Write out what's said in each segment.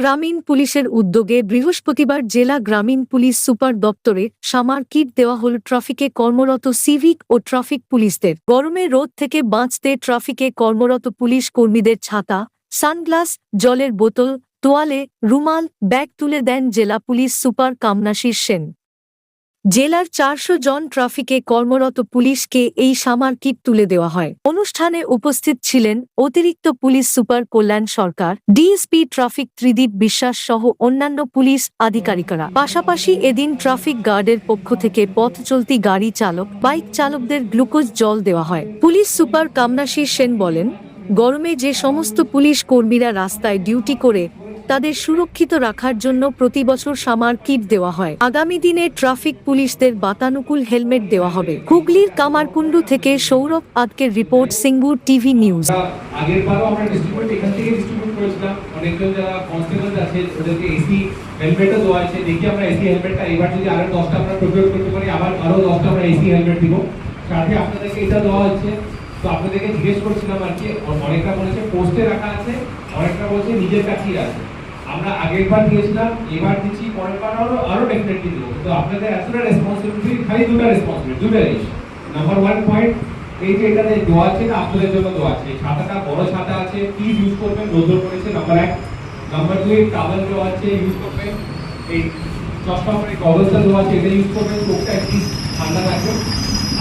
গ্রামীণ পুলিশের উদ্যোগে বৃহস্পতিবার জেলা গ্রামীণ পুলিশ সুপার দপ্তরে সামার কিট দেওয়া হল ট্রাফিকে কর্মরত সিভিক ও ট্রাফিক পুলিশদের। গরমে রোদ থেকে বাঁচতে ট্রাফিকে কর্মরত পুলিশ কর্মীদের ছাতা, সানগ্লাস, জলের বোতল, তোয়ালে, রুমাল, ব্যাগ তুলে দেন জেলা পুলিশ সুপার কামনাশীর সেন। জেলার চারশো জন ট্রাফিকে কর্মরত পুলিশকে এই সামার কিট তুলে দেওয়া হয়। অনুষ্ঠানে উপস্থিত ছিলেন অতিরিক্ত police super Kalyan Sarkar, DSP traffic Tridip Biswas সহ অন্যান্য পুলিশ আধিকারিকরা। পাশাপাশি এদিন ট্রাফিক গার্ডের পক্ষ থেকে পথ চলতি গাড়ি চালক, বাইক চালকদের গ্লুকোজ জল দেওয়া হয়। পুলিশ সুপার কামনাশির সেন বলেন, গরমে যে সমস্ত পুলিশ কর্মীরা রাস্তায় ডিউটি করে তাদের সুরক্ষিত রাখার জন্য প্রতি বছর সামার কিট দেওয়া হয়। আগামী দিনে ট্রাফিক পুলিশদের বাতানুকুল হেলমেট দেওয়া হবে। হুগলির কামারকুণ্ডু থেকে সৌরভ আদকের রিপোর্ট, সিঙ্গুর টিভি নিউজ। আপনাদেরকে জিজ্ঞেস করছিলাম আর কি, অনেকটা বলেছে পোস্টে রাখা আছে, অনেকটা বলছে, নিজের কাছেই আছে। আমরা আগের বার দিয়েছিলাম, এবার দিচ্ছি, পরের বার আরও আরও ডেফিনেটলি দেবো। তো আপনাদের এতটা রেসপন্সিবিলিটি খালি দুটো রেসপন্সিবিলিটি দুটো জিনিস। নাম্বার ওয়ান পয়েন্ট এই যে এটাতে দেওয়া আছে না, আপনাদের জন্য দেওয়া আছে। ছাতাটা, বড় ছাতা আছে প্লিজ ইউজ করবেন রোদ্র করেছে নাম্বার এক। নাম্বার দুই টাওয়েল দেওয়া আছে ইউজ করবেন। এই চশমা পরে গগলসটা দেওয়া আছে এটা ইউজ করবেন, চোখটা একটু ঠান্ডা রাখবেন।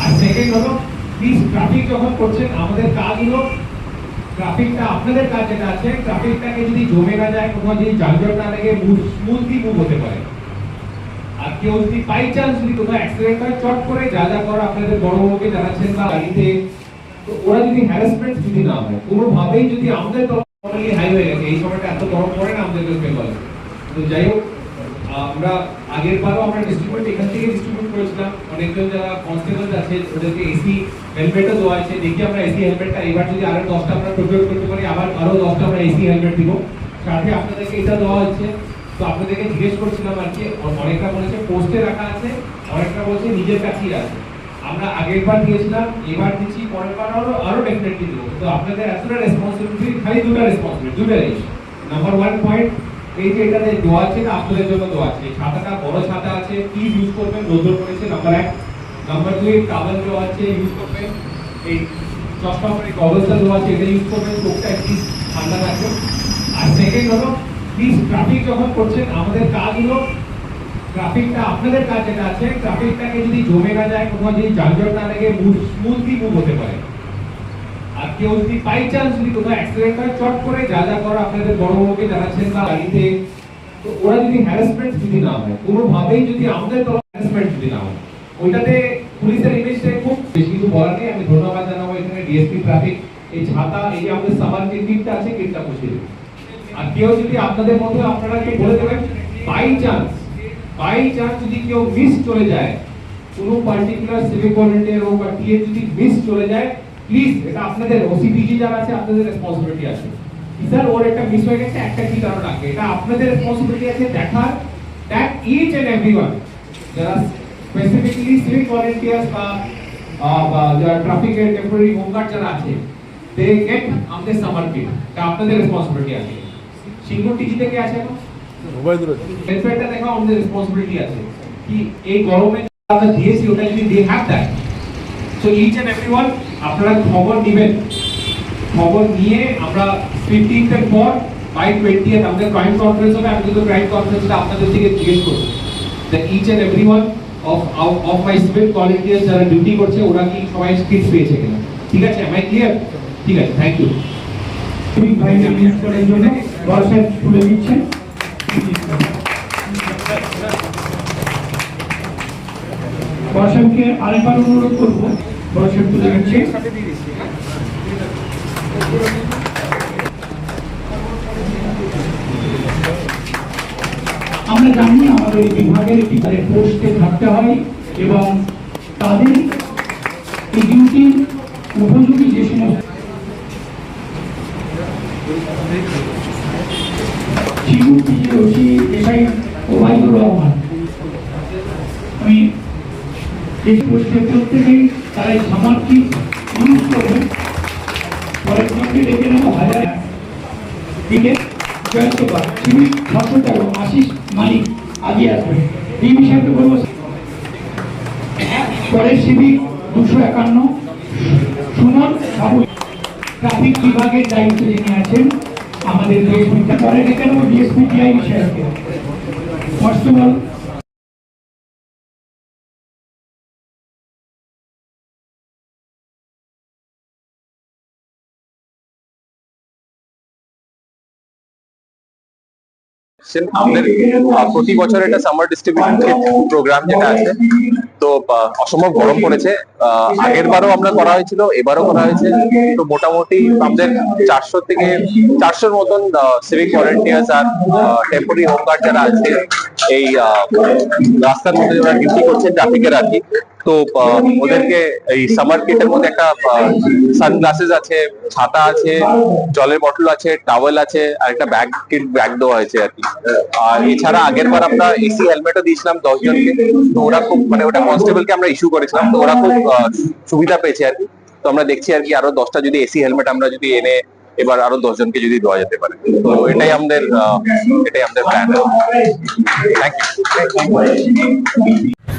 আর সেকেন্ড হলো প্লিজ ট্রাফিক যখন করছেন, আমাদের কাজ হলো ট্রাফিকটা আপনাদের কাজ যেটা আছে ট্রাফিকটাকে যদি জমে না যায় কোথাও যদি যানজট না লেগে স্মুথলি মুভ হতে পারে। আর কেউ যদি বাই চান্স যদি কোথাও অ্যাক্সিডেন্ট হয়, চট করে যা যা করো আপনাদের বড় বড়কে জানাচ্ছেন বা গাড়িতে, তো ওরা যদি হ্যারাসমেন্ট যদি না হয়, কোনোভাবেই যদি আমাদের নর্মালি হাই হয়ে গেছে, এই সময়টা এত গরম পড়ে না আমাদের বেঙ্গলে। তো যাই হোক আমরা আগের বারও আমরা ডিস্ট্রিবিউট এখান থেকে ডিস্ট্রিবিউট করেছিলাম। অনেকজন যারা কনস্টেবল আছে, ওদেরকে এসি হেলমেটও দেওয়া আছে দেখি আমরা এসি হেলমেটটা এবার যদি আরও দশটা আমরা প্রোকিউর করতে পারি, আবার আরও দশটা আমরা এসি হেলমেট দিব। সাথে আপনাদেরকে এটা দেওয়া হচ্ছে তো আপনাদেরকে জিজ্ঞেস করছিলাম আর কি অনেকটা বলেছে পোস্টে রাখা আছে, অনেকটা বলছে নিজের কাছেই আছে। আমরা আগের বার দিয়েছিলাম, এবার দিচ্ছি, পরের বার আরও আরও ডেফিনেটলি দেবো। তো আপনাদের এতটা রেসপন্সিবিলিটি খালি দুটো রেসপন্সিবিলিটি দুটো জিনিস নাম্বার ওয়ান পয়েন্ট এই যে এটাতে দেওয়া আছে না আপনাদের জন্য দেওয়া আছে। ছাতাটা, বড় ছাতা আছে কি ইউজ করবেন রোদ্র করেছে নাম্বার এক। নাম্বার দুই টাওয়েল দেওয়া আছে ইউজ করবেন। এই চশমা পরে গগলসটা দেওয়া আছে, এটা ইউজ করবেন, চোখটা একটু ঠান্ডা রাখবেন। আর সেকেন্ড হলো প্লিজ ট্রাফিক যখন করছেন, আমাদের কাজ হলো ট্রাফিকটা আপনাদের কাজ যেটা আছে ট্রাফিকটাকে যদি জমে না যায় কোথাও যদি যানজট না লেগে স্মুথলি মুভ হতে পারে। কেউ যদি বাই চান্স যদি কোথাও অ্যাক্সিডেন্ট হয়, চট করে যা যা করো আপনাদের বড় বড়কে জানাচ্ছেন বা গাড়িতে, তো ওরা যদি হ্যারাসমেন্ট যদি না হয়, কোনোভাবেই যদি আমাদের তরফ হ্যারাসমেন্ট যদি না হয়, ওইটাতে পুলিশের ইমেজটা খুব বেশি কিছু বলার নেই। আমি ধন্যবাদ জানাব এখানে ডিএসপি ট্রাফিক এই ছাতা, এই আমাদের সামার যে আছে, কিটটা বসিয়ে দেবে। আর কেউ যদি আপনাদের মধ্যে আপনারা কি বলে দেবেন বাই চান্স বাই চান্স যদি কেউ মিস চলে যায়, কোনো পার্টিকুলার সিভিক ভলেন্টিয়ার হোক বা টিএ যদি মিস চলে যায় প্লিজ এটা আপনাদের ওসিপিজি যারা আছে আপনাদের রেসপন্সিবিলিটি আছে। স্যার ওর একটা মিস হয়ে গেছে একটা কি কারণ আছে এটা আপনাদের রেসপন্সিবিলিটি আছে দেখার দ্যাট ইচ এন্ড এভরিওয়ান যারা স্পেসিফিক্যালি সিভিক ভলেন্টিয়ার্স বা যারা ট্রাফিকের টেম্পোরারি হোমগার্ড যারা আছে দে গেট আমাদের সামার কিট এটা আপনাদের রেসপন্সিবিলিটি আছে। সিঙ্গুর টিজি থেকে আছে এখন? ওয়েলফেয়ারটা দেখা আমাদের রেসপন্সিবিলিটি আছে। কি এই গরমে আমরা দিয়েছি ওটা যদি they have that so each and everyone আপনারা খবর নেবেন। খবর নিয়ে আমরা ফিফটিন্থ এর পর বাই টোয়েন্টি আমাদের ক্রাইম কনফারেন্স হবে। আমি কিন্তু ক্রাইম কনফারেন্সটা আপনাদের থেকে জিজ্ঞেস করব। That each and everyone of of my civil volunteers যারা ডিউটি করছে, ওরা কি সবাই স্কিলস পেয়েছে কিনা? ঠিক আছে? আই ক্লিয়ার ঠিক আছে থ্যাংক ইউ ভাইকে মিস করার জন্য বর্ষার তুলে দিচ্ছেন। বর্ষাকে আরেকবার অনুরোধ করব। বর্ষার তুলে আমরা জানি আমাদের বিভাগের একটি পোস্টে থাকতে হয় এবং তাদের ডিউটির উপযোগী যে সমস্ত রহমান আমি এই পোস্টে প্রত্যেকেই তারা এই সামারটি ইউজ করবে সঙ্গে ডেকে নেব হাজার দিকে জয়ন্ত সাতশো তেরো আশিস মালিক আগে আসবে। এই বিষয়ে বলব, পরের সিভিক দুশো একান্ন। সুমন সাবু ট্রাফিক বিভাগের দায়িত্ব যিনি আছেন, আমাদের ডিএসপি পরের এখানে ডিএসপি টিআই সাহেবকে। কনস্টেবল আসছেন। আমাদের আহ, প্রতি বছর একটা সামার ডিস্ট্রিবিউশন প্রোগ্রাম যেটা আছে তো অসম্ভব গরম পড়েছে। আগের বারও আমরা করা হয়েছিল এবারও করা হয়েছে। তো মোটামুটি আমাদের চারশো থেকে চারশোর মতন সিভিক ভলেন্টিয়ার্স আর টেম্পোরারি হোমগার্ড যারা আছে এই রাস্তার মধ্যে যারা ডিউটি করছে ট্রাফিকের আর কি। তো ওদেরকে এই সামার কিটের মধ্যে একটা সানগ্লাসেস আছে, ছাতা আছে, জলের বটল আছে টাওয়েল আছে, আর একটা ব্যাগ কিট ব্যাগ দেওয়া হয়েছে আর কি। আর এছাড়া আগের বার আমরা এসি হেলমেটও দিয়েছিলাম দশজনকে। তো ওরা খুব মানে ওটা কনস্টেবলকে আমরা ইস্যু করেছিলাম। তো ওরা খুব সুবিধা পেয়েছে আর কি। তো আমরা দেখছি আর কি, আরও দশটা যদি এসি হেলমেট আমরা যদি এনে এবার আরও দশ জনকে যদি দেওয়া যেতে পারে। তো এটাই আমাদের এটাই আমাদের প্ল্যান থ্যাংক ইউ